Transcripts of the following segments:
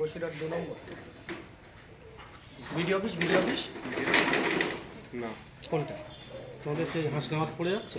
বসিরহাট দু নম্বর। BD office BD office? না। কোনটা? তোমাদের সেই হাসনামাত পড়ে যাচ্ছে?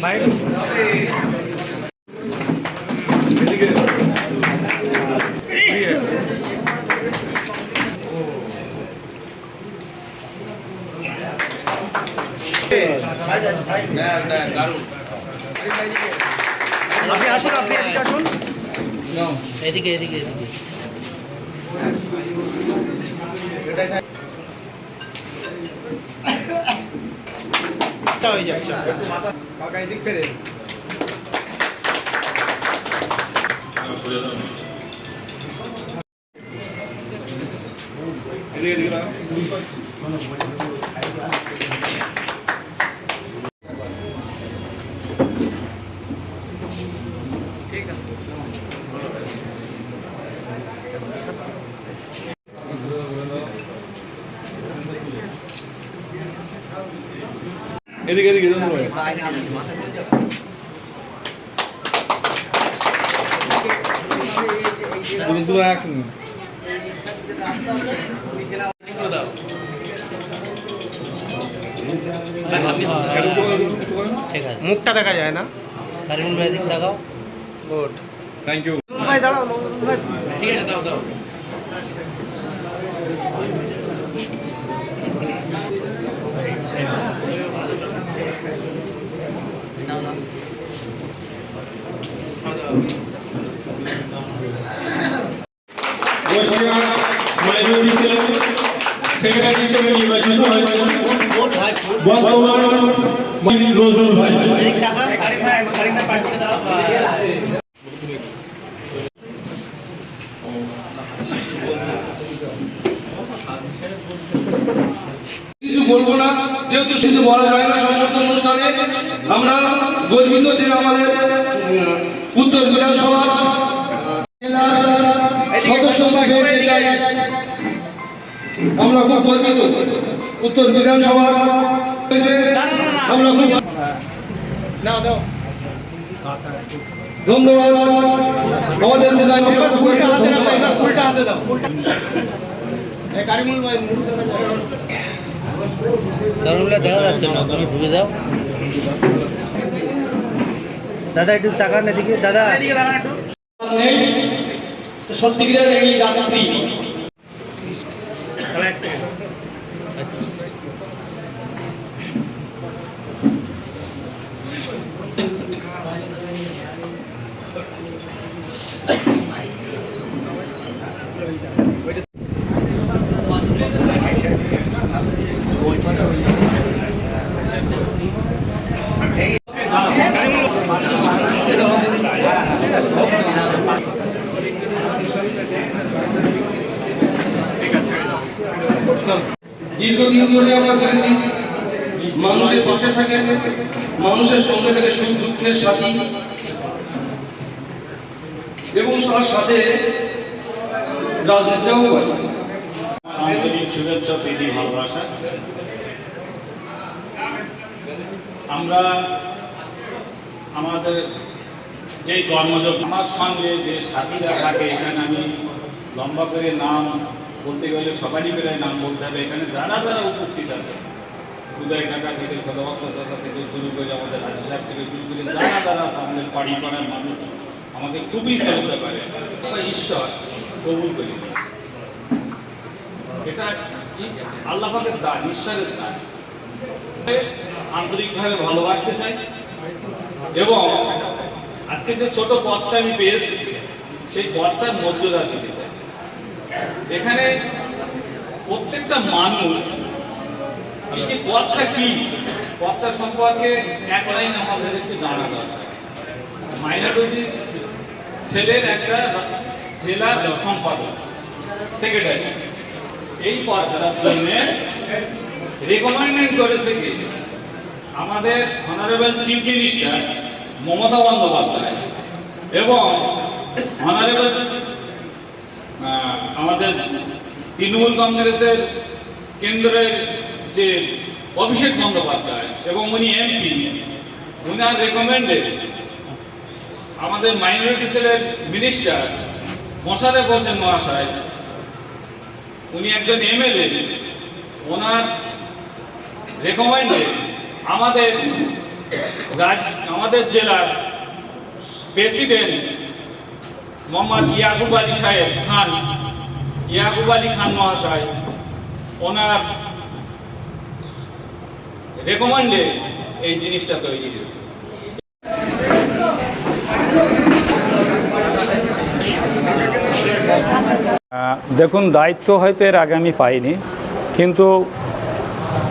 হ্যালো আপনি আসুন আপনি এদিকে আসুন। এদিকে এদিকে এদিকে। এটা হয়ে যাচ্ছে কাকা এদিক ফেরে এদিকে এদিকে এদিকে মুখটা দেখা যায় না। কারিমুল ভাই দিক লাগাও গুড থ্যাংক ইউ ভাই দাঁড়াও। ঠিক আছে দাও দাও বসিরহাট মাইনুল ইসলাম কিছু বলব না যেহেতু কিছু বলা যায় না সমস্ত অনুষ্ঠানে আমরা গর্বিত যে আমাদের উত্তর বিধানসভা জেলার সদস্য আমরা খুব গর্বিত। উত্তর বিধানসভা আমরা খুব ধন্যবাদ। আমাদের দেখা যাচ্ছে না, তুমি ঢুকে যাও। দাদা একটু তাকান এদিকে। দাদা। সত্যি রাত্রি দীর্ঘদিন ধরে আমরা মানুষের পাশে থাকে, মানুষের সঙ্গে থেকে সুখ দুঃখের সাথী। এবং তার সাথে রাজনীতিটাও করে শুভেচ্ছা, প্রীতি, ভালোবাসা। আমরা আমাদের যে কর্মযোগ, আমার সঙ্গে যে সাথীরা থাকে, এখানে আমি লম্বা করে নাম বলতে গেলে সবারই করে নাম বলতে হবে। এখানে যারা যারা উপস্থিত আছে, উদয় কাকা থেকে কদবক্ষ চাচা থেকে শুরু করে আমাদের রাজু সাহেব থেকে শুরু করে যারা যারা আছে, আমাদের বাড়ি পাড়ার মানুষ, আমাকে খুবই শ্রদ্ধা করে। ঈশ্বর কবুল করি। এটা কি? আল্লাহ পাকের দান, ঈশ্বরের দান। আন্তরিকভাবে ভালোবাসতে চাই। এবং আজকে যে ছোট পথটা আমি পেয়েছি, সেই পথটার মর্যাদা দিতে এখানে প্রত্যেকটা মানুষ, এই যে পথটা কি? পথটা সম্পর্কে এক লাইন আমাদের একটু জানা দরকার। মাইনরিটি ছেলের একটা জেলার সম্পাদক, সেক্রেটারি। এই পদটার জন্য রেকমেন্ডেন্ট করেছে কি? আমাদের honourable chief minister Mamata Bandyopadhyay. এবং অনারেবল আমাদের তৃণমূল কংগ্রেসের কেন্দ্রের যে অভিষেক বন্দ্যোপাধ্যায় এবং উনি এমপি, উনার রেকমেন্ডে আমাদের মাইনরিটি সেলের মিনিস্টার মশারে বসেন মহাশয়। উনি একজন এমএলএ, ওনার রেকমেন্ডে আমাদের রাজ আমাদের জেলার প্রেসিডেন্ট মোহাম্মদ ইয়াকুব আলী সাহেব খান। ইয়াকুব আলী খান মহাশয়, ওনার রেকমেন্ডে এই জিনিসটা তৈরি হয়েছে। দেখুন, দায়িত্ব হয়তো এর আগে আমি পাইনি, কিন্তু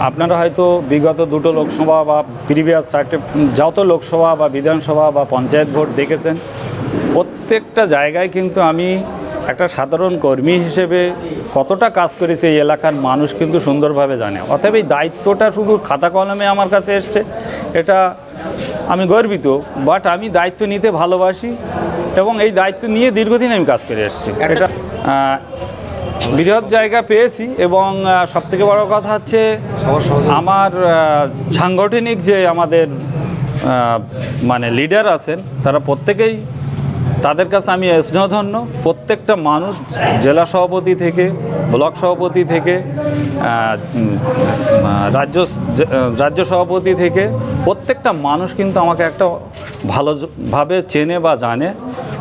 আপনারা হয়তো বিগত দুটো লোকসভা বা প্রিভিয়াস চারটে, যত লোকসভা বা বিধানসভা বা পঞ্চায়েত ভোট দেখেছেন প্রত্যেকটা জায়গায় কিন্তু আমি একটা সাধারণ কর্মী হিসেবে কতটা কাজ করেছি এই এলাকার মানুষ কিন্তু সুন্দরভাবে জানে। অতএব এই দায়িত্বটা শুধু খাতা কলমে আমার কাছে এসছে এটা আমি গর্বিত বাট আমি দায়িত্ব নিতে ভালোবাসি এবং এই দায়িত্ব নিয়ে দীর্ঘদিন আমি কাজ করে এসেছি। এটা বৃহৎ জায়গা পেয়েছি এবং সব থেকে বড় কথা হচ্ছে আমার সাংগঠনিক যে আমাদের মানে লিডার আছেন তারা প্রত্যেকেই তাদের কাছে আমি স্নেহধন্য। প্রত্যেকটা মানুষ জেলা সভাপতি থেকে, ব্লক সভাপতি থেকে রাজ্য রাজ্য সভাপতি থেকে প্রত্যেকটা মানুষ কিন্তু আমাকে একটা ভালোভাবে চেনে বা জানে।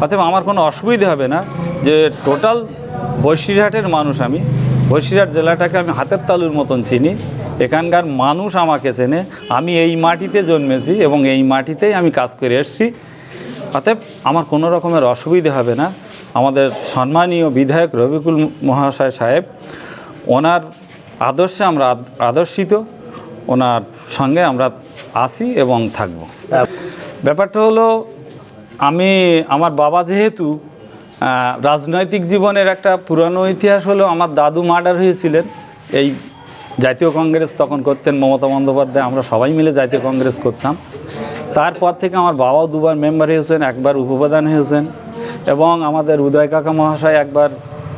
অতএব আমার কোনো অসুবিধা হবে না যে টোটাল বসিরহাটের মানুষ আমি। বসিরহাট জেলাটাকে আমি হাতের তালুর মতন চিনি। এখানকার মানুষ আমাকে চেনে। আমি এই মাটিতে জন্মেছি এবং এই মাটিতেই আমি কাজ করে এসেছি। অতএব আমার কোনো রকমের অসুবিধা হবে না। আমাদের সম্মানীয় বিধায়ক রবিকুল মহাশয় সাহেব, ওনার আদর্শে আমরা আদর্শিত, ওনার সঙ্গে আমরা আসি এবং থাকব। ব্যাপারটা হলো, আমি, আমার বাবা যেহেতু রাজনৈতিক জীবনের একটা পুরানো ইতিহাস হলো, আমার দাদু মার্ডার হয়েছিলেন। এই জাতীয় কংগ্রেস তখন করতেন মমতা বন্দ্যোপাধ্যায়, আমরা সবাই মিলে জাতীয় কংগ্রেস করতাম। তারপর থেকে আমার বাবাও দুবার মেম্বার হয়েছেন, একবার উপপ্রধান হয়েছেন এবং আমাদের উদয় কাকা মহাশয় একবার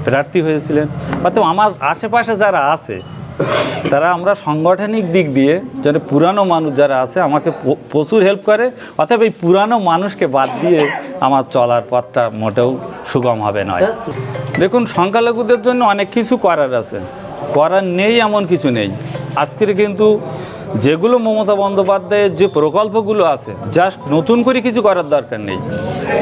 প্রার্থী হয়েছিলেন। অর্থাৎ আমার আশেপাশে যারা আছে, তারা আমরা সাংগঠনিক দিক দিয়ে যারা পুরানো মানুষ যারা আছে, আমাকে প্রচুর হেল্প করে। অতএব এই পুরানো মানুষকে বাদ দিয়ে আমার চলার পথটা মোটেও সুগম হবে নয়। দেখুন, সংখ্যালঘুদের জন্য অনেক কিছু করার আছে। করার নেই এমন কিছু নেই। আজকের কিন্তু যেগুলো মমতা বন্দ্যোপাধ্যায়ের যে প্রকল্পগুলো আছে জাস্ট নতুন করে কিছু করার দরকার নেই।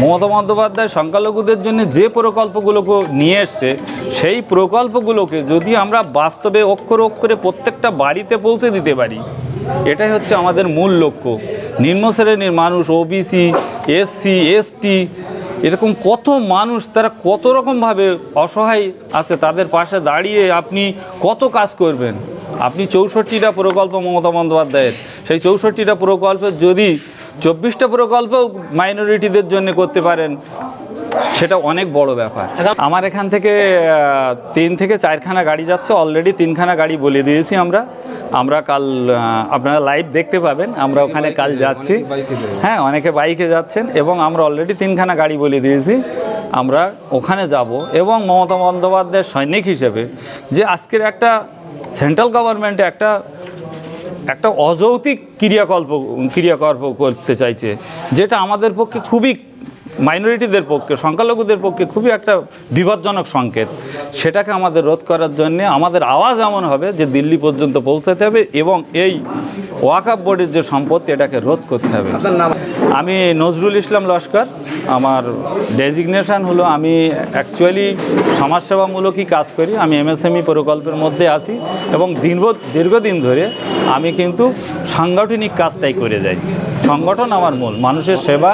মমতা বন্দ্যোপাধ্যায় সংখ্যালঘুদের জন্য যে প্রকল্পগুলোকে নিয়ে এসছে, সেই প্রকল্পগুলোকে যদি আমরা বাস্তবে অক্ষর অক্ষরে প্রত্যেকটা বাড়িতে পৌঁছে দিতে পারি, এটাই হচ্ছে আমাদের মূল লক্ষ্য। নিম্ন শ্রেণির মানুষ ওবিসি এসসি এসটি এরকম কত মানুষ, তারা কত রকমভাবে অসহায় আছে, তাদের পাশে দাঁড়িয়ে আপনি কত কাজ করবেন? আপনি চৌষট্টিটা প্রকল্প মমতা বন্দ্যোপাধ্যায়ের। সেই চৌষট্টিটা প্রকল্পের যদি চব্বিশটা প্রকল্প মাইনরিটিদের জন্য করতে পারেন, সেটা অনেক বড় ব্যাপার। আমার এখান থেকে তিন থেকে চারখানা গাড়ি যাচ্ছে অলরেডি তিনখানা গাড়ি বলে দিয়েছি আমরা। আমরা কাল আপনারা লাইভ দেখতে পাবেন আমরা ওখানে কাল যাচ্ছি। হ্যাঁ অনেকে বাইকে যাচ্ছেন এবং আমরা অলরেডি তিনখানা গাড়ি বলে দিয়েছি। আমরা ওখানে যাব এবং মমতা বন্দ্যোপাধ্যায়ের সৈনিক হিসেবে যে আজকের একটা সেন্ট্রাল গভর্নমেন্টে একটা একটা অযৌক্তিক ক্রিয়াকল্প ক্রিয়াকল্প করতে চাইছে যেটা আমাদের পক্ষে খুবই মাইনরিটিদের পক্ষে, সংখ্যালঘুদের পক্ষে খুবই একটা বিপজ্জনক সংকেত। সেটাকে আমাদের রোধ করার জন্যে আমাদের আওয়াজ এমন হবে যে দিল্লি পর্যন্ত পৌঁছাতে হবে এবং এই ওয়াকাপ বোর্ডের যে সম্পত্তি, এটাকে রোধ করতে হবে। আমি নজরুল ইসলাম লস্কর। আমার ডেজিগনেশন হলো আমি অ্যাকচুয়ালি সমাজসেবামূলকই কাজ করি। আমি এমএসএমই প্রকল্পের মধ্যে আছি এবং দীর্ঘ দীর্ঘদিন ধরে আমি কিন্তু সাংগঠনিক কাজটাই করে যাই। সংগঠন আমার মূল মানুষের সেবা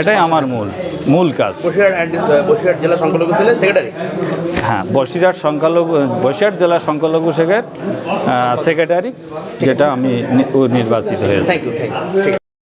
এটাই আমার মূল মূল কাজ। বসিরহাট বসিরহাট জেলা সংখ্যালঘু সেক্রেটারি? হ্যাঁ বসিরহাট সংখ্যালঘু বসিরহাট জেলা সংখ্যালঘু শেখের সেক্রেটারি যেটা আমি নির্বাচিত হয়েছি।